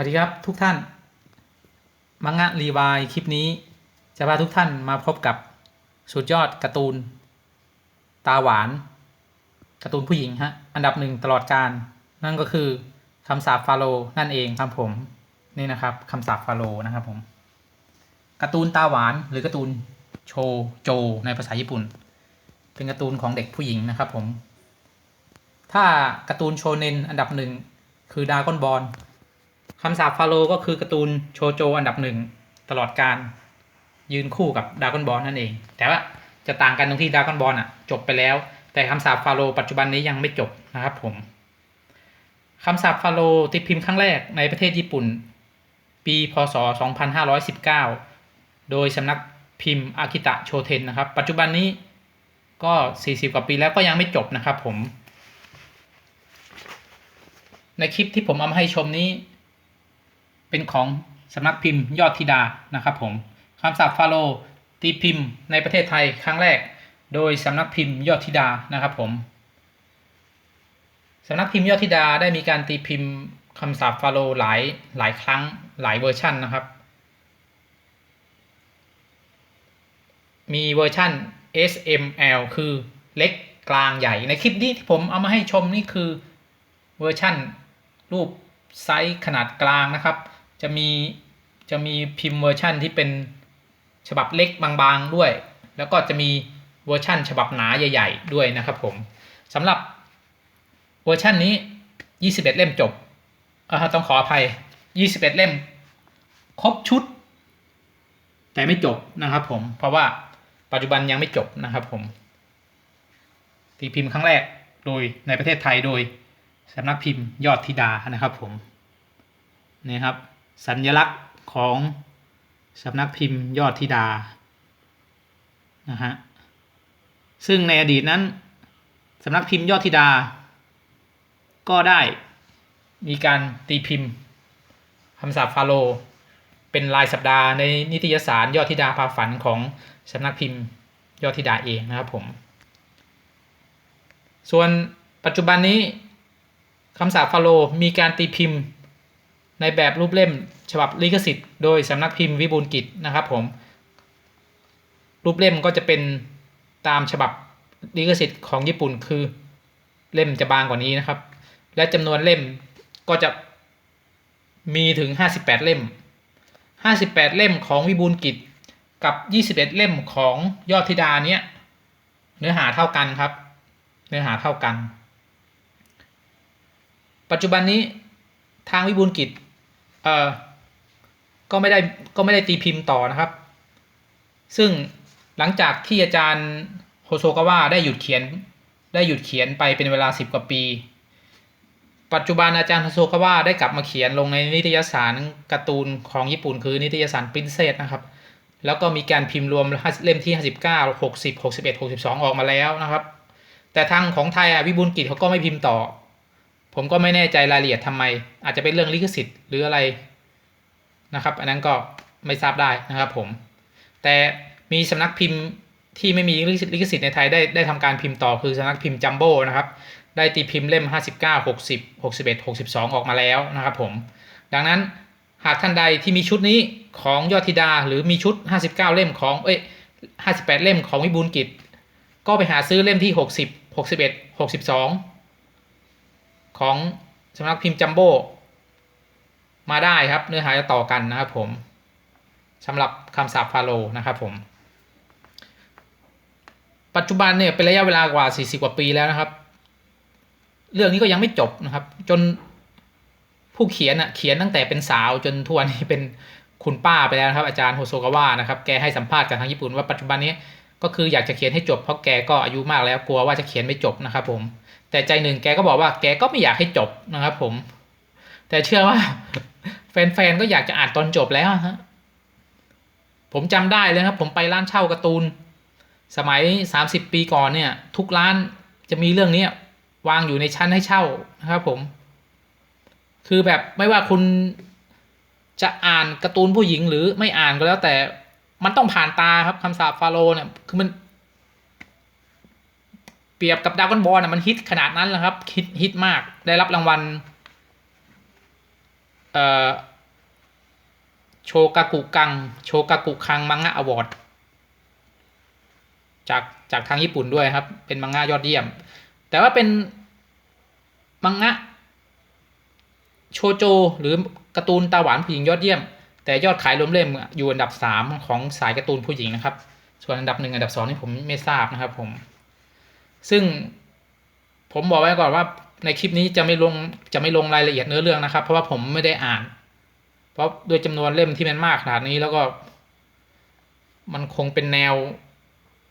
วัสดีครับทุกท่าน มังงะรีวายคลิปนี้ จะพาทุกท่านมาพบกับสุดยอดการ์ตูน ตาหวานการ์ตูนผู้หญิงฮะ อันดับหนึ่งตลอดการ นั่นก็คือคำสาปฟาโรนั่นเองครับผมนี่นะครับคำสาปฟาโรนะครับผมการ์ตูนตาหวานหรือการ์ตูนโชโจในภาษาญี่ปุ่น เป็นการ์ตูนของเด็กผู้หญิงนะครับผมถ้าการ์ตูนโชเนนอันดับหนึ่งคือดากอนบอล คำสาปฟาโรก็คือการ์ตูนโชโจอันดับหนึ่งตลอดการยืนคู่กับดากอนบอลนั่นเอง แต่ว่าจะต่างกันตรงที่ดากอนบอลอะจบไปแล้ว แต่คำสาปฟาโรปัจจุบันนี้ยังไม่จบนะครับผมคำสาปฟาโรห์ตีพิมพ์ครั้งแรกในประเทศญี่ปุ่น ปีพศ 2519 โดยสำนักพิมพ์อากิตะโชเทนนะครับ ปัจจุบันนี้ก็ 40 กว่าปีแล้วก็ยังไม่จบนะครับผม ในคลิปที่ผมเอามาให้ชมนี้ เป็นของสำนักพิมพ์ยอดธิดานะครับผมคำศัพท์ฟาโรตีพิมพ์ในประเทศไทยครั้งแรก โดยสำนักพิมพ์ยอดธิดานะครับผมสำนักพิมพ์ยอดธิดาได้มีการตีพิมพ์คำศัพท์ฟาโรห์หลายหลายครั้งหลายเวอร์ชันนะครับ มีเวอร์ชัน SML คือเล็กกลางใหญ่ในคลิปนี้ที่ผมเอามาให้ชมนี่คือเวอร์ชันรูปไซส์ขนาดกลางนะครับ จะมีจะมีพิมพ์เวอร์ชันที่เป็นฉบับเล็กบางๆด้วย แล้วก็จะมีเวอร์ชันฉบับหนาใหญ่ ๆ ด้วยนะครับผมสำหรับเวอร์ชันนี้ 21 เล่มจบเออต้องขออภัย 21 เล่ม ครบชุด แต่ไม่จบนะครับผม เพราะว่าปัจจุบันยังไม่จบนะครับผมตีพิมพ์ครั้งแรกโดยในประเทศไทยโดยสำนักพิมพ์ยอดธิดานะครับผมนี่ครับ สัญลักษณ์ของสำนักพิมพ์ยอดธิดานะฮะซึ่งในอดีตนั้นสำนักพิมพ์ยอดธิดา ก็ได้มีการตีพิมพ์คำสาปฟาโรห์เป็นรายสัปดาห์ในนิตยสารยอดธิดาพาฝันของสำนักพิมพ์ยอดธิดาเองนะครับผม ส่วนปัจจุบันนี้คำสาปฟาโรห์มีการตีพิมพ์ ในแบบรูปเล่มฉบับลิขสิทธิ์โดยสำนักพิมพ์วิบูลกิจนะครับผม รูปเล่มก็จะเป็นตามฉบับลิขสิทธิ์ของญี่ปุ่นคือเล่มจะบางกว่านี้นะครับ และจำนวนเล่มก็จะมีถึง 58 เล่ม 58 เล่มของวิบูลกิจกับ 21 เล่มของยอดธิดาเนี้ยเนื้อหาเท่ากันครับ เนื้อหาเท่ากัน ปัจจุบันนี้ทางวิบูลกิจ ก็ไม่ได้ก็ไม่ได้ตีพิมพ์ต่อนะครับ ซึ่งหลังจากที่อาจารย์โฮโซกาวะได้หยุดเขียนได้หยุดเขียนไปเป็นเวลาสิบกว่าปี ปัจจุบันอาจารย์โฮโซกาวะได้กลับมาเขียนลงในนิตยสารการ์ตูนของญี่ปุ่น คือนิตยสารปรินเซสนะครับ แล้วก็มีการพิมพ์รวมเล่มที่ 59 60 61 62 ออกมาแล้วนะครับ แต่ทางของไทยอะวิบูลกิจเขาก็ไม่พิมพ์ต่อ ผมก็ไม่แน่ใจรายละเอียดทำไม อาจจะเป็นเรื่องลิขสิทธิ์หรืออะไรนะครับ อันนั้นก็ไม่ทราบได้นะครับผม แต่มีสำนักพิมพ์ที่ไม่มีลิขสิทธิ์ในไทยได้ได้ทำการพิมพ์ต่อคือสำนักพิมพ์จัมโบ้นะครับ ได้ตีพิมพ์เล่ม 59 60 61 62 ออกมาแล้วนะครับผม ดังนั้นหากท่านใดที่มีชุดนี้ของยอดธิดา หรือมีชุด 59 เล่มของเอ้ย58 เล่มของวิบูลกิจ ก็ไปหาซื้อเล่มที่ 60 61 62 ของสำนักพิมพ์จัมโบ้มาได้ครับ เนื้อหาจะต่อกันนะครับผมสำหรับคำสาปฟาโรนะครับผม ปัจจุบันเนี่ยเป็นระยะเวลากว่า 40 กว่าปีแล้วนะครับ เรื่องนี้ก็ยังไม่จบนะครับ จนผู้เขียนอะเขียนตั้งแต่เป็นสาวจนทุกวันนี้เป็นคุณป้าไปแล้วนะครับ อาจารย์โฮโซกาวะนะครับ แกให้สัมภาษณ์กับทางญี่ปุ่นว่าปัจจุบันนี้ ก็คืออยากจะเขียนให้จบเพราะแกก็อายุมากแล้วกลัวว่าจะเขียนไม่จบนะครับผม แต่ใจหนึ่งแกก็บอกว่าแกก็ไม่อยากให้จบนะครับผม แต่เชื่อว่า แฟนๆก็อยากจะอ่านตอนจบแล้วฮะผมจำได้เลยครับ ผมไปร้านเช่าการ์ตูน สมัย 30 ปีก่อนเนี่ย ทุกร้านจะมีเรื่องนี้วางอยู่ในชั้นให้เช่านะครับผม คือแบบไม่ว่าคุณจะอ่านการ์ตูนผู้หญิงหรือไม่อ่านก็แล้วแต่ มันต้องผ่านตาครับคำสาปฟาโรเนี่ยคือมันเปรียบกับดากอนบอลน่ะมันฮิตขนาดนั้นแหละครับฮิตฮิตมากได้รับรางวัลเอ่อโชกากุกัง โชกากุคังมังงะอวอร์ดจากจากทางญี่ปุ่นด้วยครับ เป็นมังงะยอดเยี่ยม แต่ว่าเป็นมังงะโชโจ หรือการ์ตูนตาหวานผู้หญิงยอดเยี่ยม แต่ยอดขายรวมเล่มอยู่อันดับสามของสายการ์ตูนผู้หญิงนะครับ ส่วนอันดับหนึ่งอันดับสองนี่ผมไม่ทราบนะครับผม ซึ่งผมบอกไว้ก่อนว่าในคลิปนี้จะไม่ลงจะไม่ลงรายละเอียดเนื้อเรื่องนะครับ เพราะว่าผมไม่ได้อ่าน เพราะด้วยจำนวนเล่มที่มันมากขนาดนี้แล้วก็ มันคงเป็นแนว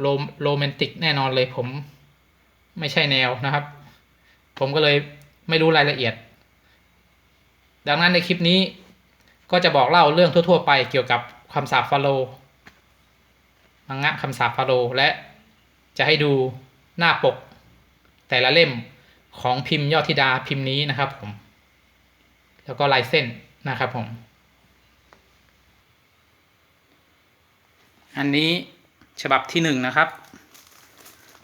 โรโรแมนติกแน่นอนเลย ผมไม่ใช่แนวนะครับ ผมก็เลยไม่รู้รายละเอียด ดังนั้นในคลิปนี้ ก็จะบอกเล่าเรื่องทั่ว ๆ ไปเกี่ยวกับคำสาปฟาโรมังงะคำสาปฟาโรและจะให้ดูหน้าปกแต่ละเล่มของพิมพ์ยอดธิดาพิมพ์นี้นะครับผม แล้วก็ลายเส้นนะครับผม อันนี้ฉบับที่หนึ่งนะครับ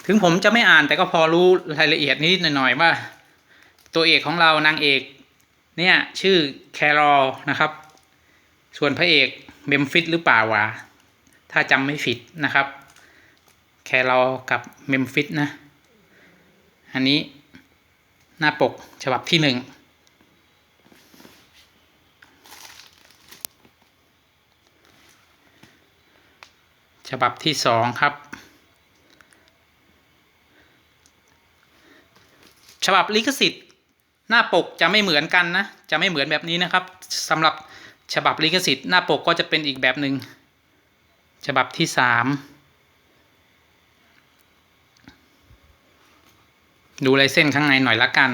ถึงผมจะไม่อ่านแต่ก็พอรู้รายละเอียดนิดหน่อยว่า ตัวเอกของเรานางเอก เนี่ย ชื่อแครอนะครับ ส่วนพระเอกเมมฟิสหรือเปล่าวะถ้าจำไม่ผิดนะครับ แครอกับเมมฟิสนะ อันนี้หน้าปกฉบับที่หนึ่งฉบับที่สองครับ ฉบับลิขสิทธิ์ หน้าปกจะไม่เหมือนกันนะ จะไม่เหมือนแบบนี้นะครับสำหรับ ฉบับลิขสิทธิ์หน้าปกก็จะเป็นอีกแบบหนึ่งฉบับที่สามดูลายเส้นข้างในหน่อยละกัน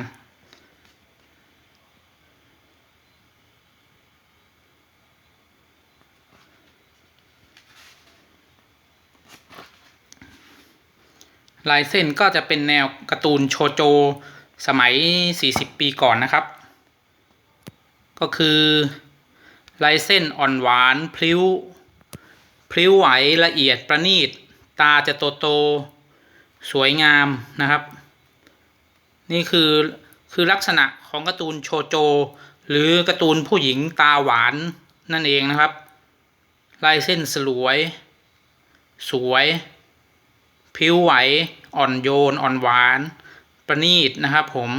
ลายเส้นก็จะเป็นแนวการ์ตูนโชโจ สมัย 40 ปีก่อนนะครับ ก็คือ ลายเส้นอ่อนหวานพลิ้ว พลิ้วไหวละเอียดประณีต ตาจะโตโต สวยงามนะครับ นี่คือคือลักษณะของการ์ตูนโชโจ หรือการ์ตูนผู้หญิงตาหวานนั่นเองนะครับ ลายเส้นสลวย สวยผิวไหว อ่อนโยน อ่อนหวาน ประณีตนะครับผม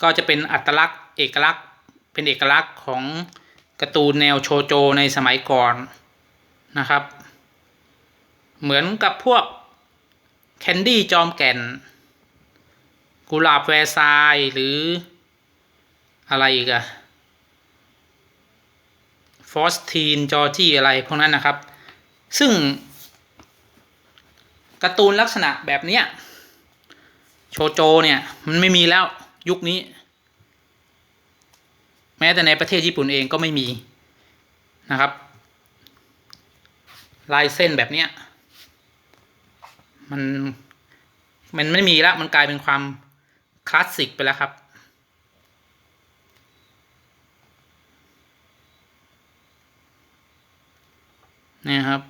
ก็จะเป็นอัตลักษณ์เอกลักษณ์ เป็นเอกลักษณ์ของการ์ตูนแนวโชโจในสมัยก่อนนะครับ เหมือนกับพวกแคนดี้จอมแก่น กุหลาบแวร์ซายหรืออะไรอีกอะฟอสทีนจอร์จี้อะไรพวกนั้นนะครับ ซึ่งการ์ตูนลักษณะแบบเนี้ยโชโจเนี่ย มันไม่มีแล้วยุคนี้ แม้แต่ในประเทศญี่ปุ่นเองก็ไม่มีนะครับ ลายเส้นแบบเนี้ย มันมันไม่มีแล้วมันกลายเป็นความคลาสสิกไปแล้วครับ นี่ครับ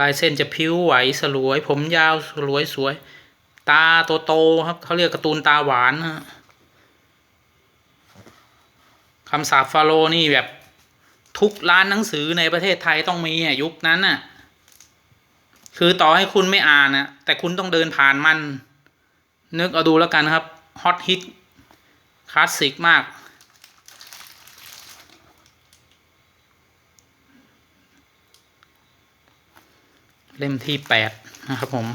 ลายเส้นจะพิ้วไหวสลวย ผมยาวสลวยสวย ตาโตโตครับเขาเรียกการ์ตูนตาหวานนะ คำสาปฟาโรนี่แบบทุกร้านหนังสือในประเทศไทยต้องมีอะยุคนั้นน่ะ คือต่อให้คุณไม่อ่านนะแต่คุณต้องเดินผ่านมัน นึกเอาดูแล้วกันครับฮอตฮิตคลาสสิกมาก เล่มที่แปดนะครับผม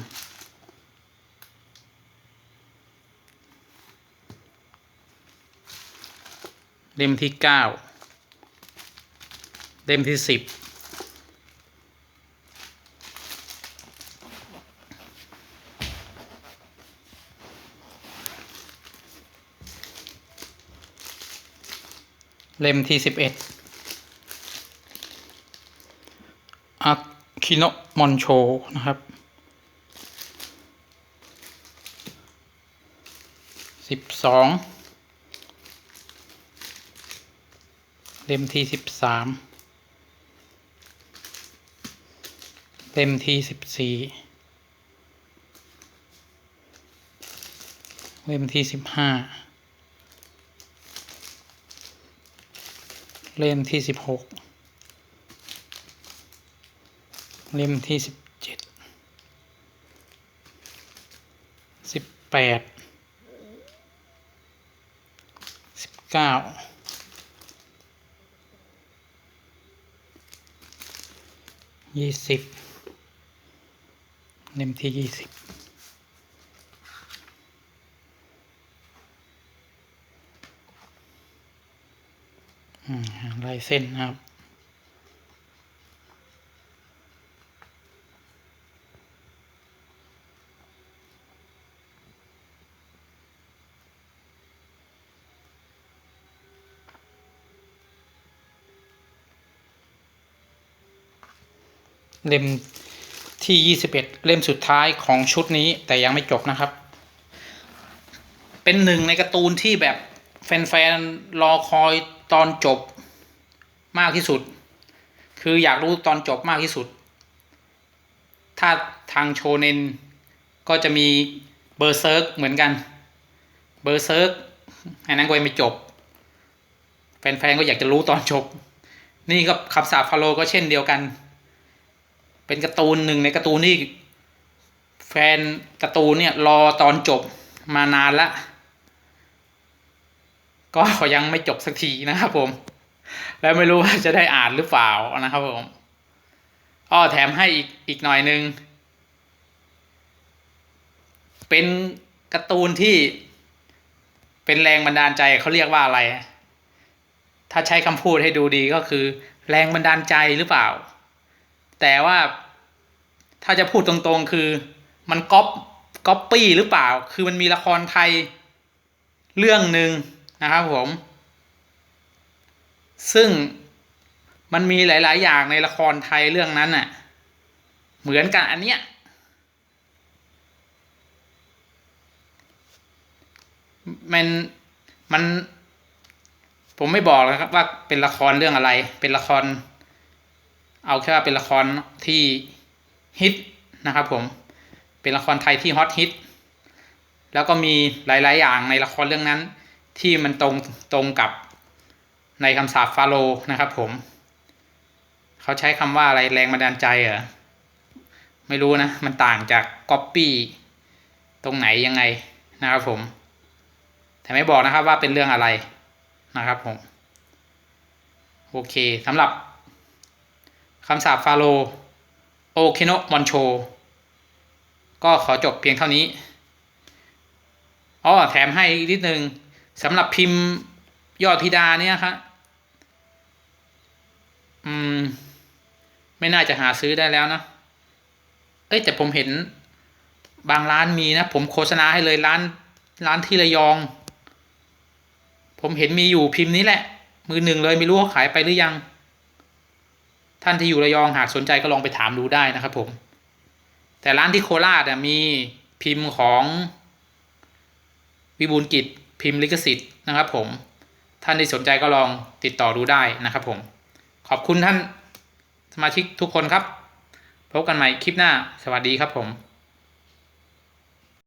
เล่มที่เก้าเล่มที่สิบเล่มที่สิบเอ็ดอาคิโนมอนโชนะครับสิบสอง เล่มที่สิบสามเล่มที่สิบสี่เล่มที่สิบห้าเล่มที่สิบหกเล่มที่สิบเจ็ดสิบแปดสิบเก้า ยี่สิบเล่มที่ยี่สิบลายเส้นนะครับ เล่มที่ยี่สิบเอ็ดเล่มสุดท้ายของชุดนี้แต่ยังไม่จบนะครับ เป็นหนึ่งในการ์ตูนที่แบบแฟนๆ รอคอยตอนจบมากที่สุด คืออยากรู้ตอนจบมากที่สุด ถ้าทางโชเนนก็จะมีเบอร์เซิร์กเหมือนกัน เบอร์เซิร์กอันนั้นก็ยังไม่จบ แฟนๆ ก็อยากจะรู้ตอนจบ นี่ก็ขับสาฟาโลก็เช่นเดียวกัน เป็นการ์ตูนหนึ่งในการ์ตูนที่แฟนการ์ตูนเนี่ยรอตอนจบมานานละก็ยังไม่จบสักทีนะครับผม แล้วไม่รู้ว่าจะได้อ่านหรือเปล่านะครับผมอ้อแถมให้อีกอีกหน่อยนึง เป็นการ์ตูนที่เป็นแรงบันดาลใจเขาเรียกว่าอะไร ถ้าใช้คำพูดให้ดูดีก็คือ แรงบันดาลใจหรือเปล่า แต่ว่าถ้าจะพูดตรงๆคือมันก๊อปก๊อปปี้หรือเปล่า คือมันมีละครไทยเรื่องหนึ่งนะครับผม ซึ่งมันมีหลาย ๆ อย่างในละครไทยเรื่องนั้นน่ะ เหมือนกันอันเนี้ย มันมัน ผมไม่บอกแล้วครับว่าเป็นละครเรื่องอะไร เป็นละคร เอาแค่ว่าเป็นละครที่ฮิตนะครับผมเป็นละครไทยที่ฮอตฮิตแล้วก็มีหลาย ๆ อย่างในละครเรื่องนั้น ที่มันตรงตรงกับในคำสาปฟาโรนะครับผม เขาใช้คำว่าอะไรแรงบันดาลใจเหรอไม่รู้นะ มันต่างจากก๊อปปี้ตรงไหนยังไงนะครับผม แต่ไม่บอกนะครับว่าเป็นเรื่องอะไรนะครับผม โอเคสำหรับ คำสาปฟาโรโอเคโนมอนโช ก็ขอจบเพียงเท่านี้อ๋อแถมให้อีกนิดนึงสำหรับพิมพ์ยอดธิดาเนี่ยครับอืม ไม่น่าจะหาซื้อได้แล้วนะ เอ้ยแต่ผมเห็นบางร้านมีนะ ผมโฆษณาให้เลยร้าน ร้านที่ระยอง ผมเห็นมีอยู่พิมพ์นี้แหละ มือหนึ่งเลยไม่รู้ว่าขายไปหรือยัง ท่านที่อยู่ระยองหากสนใจก็ลองไปถามดูได้นะครับผม แต่ร้านที่โคราชมีพิมพ์ของวิบูลกิจพิมพ์ลิขสิทธิ์นะครับ ผม ท่านที่สนใจก็ลองติดต่อดูได้นะครับผม ขอบคุณท่านสมาชิกทุกคนครับ พบกันใหม่คลิปหน้า สวัสดีครับผม